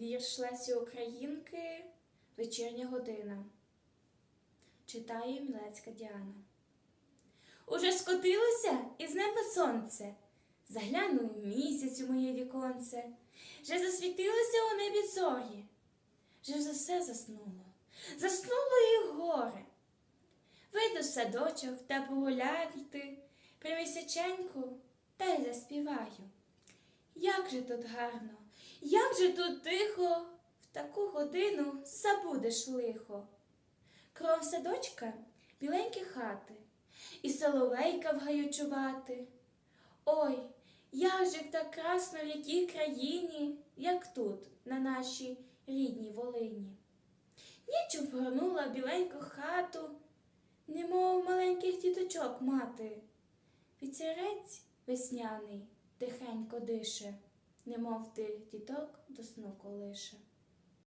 Вірш Лесі Українки Вечірня година. Читає Мілецька Діана. Уже скотилося із неба сонце. Заглянув місяць у моє віконце. Вже засвітилося у небі зорі. Вже за все заснуло. Заснуло і горе. Вийду в садочок та погуляти при місяченьку та й заспіваю. Як же тут гарно, як же тут тихо, в таку годину забудеш лихо. Кров садочка біленькі хати, і соловейка в чувати. Ой, як же так красно в якій країні, як тут, на нашій рідній Волині. Ніч обгорнула біленьку хату, немов маленьких діточок мати. Вітерець весняний тихенько дише, немов ти діток до сну колише.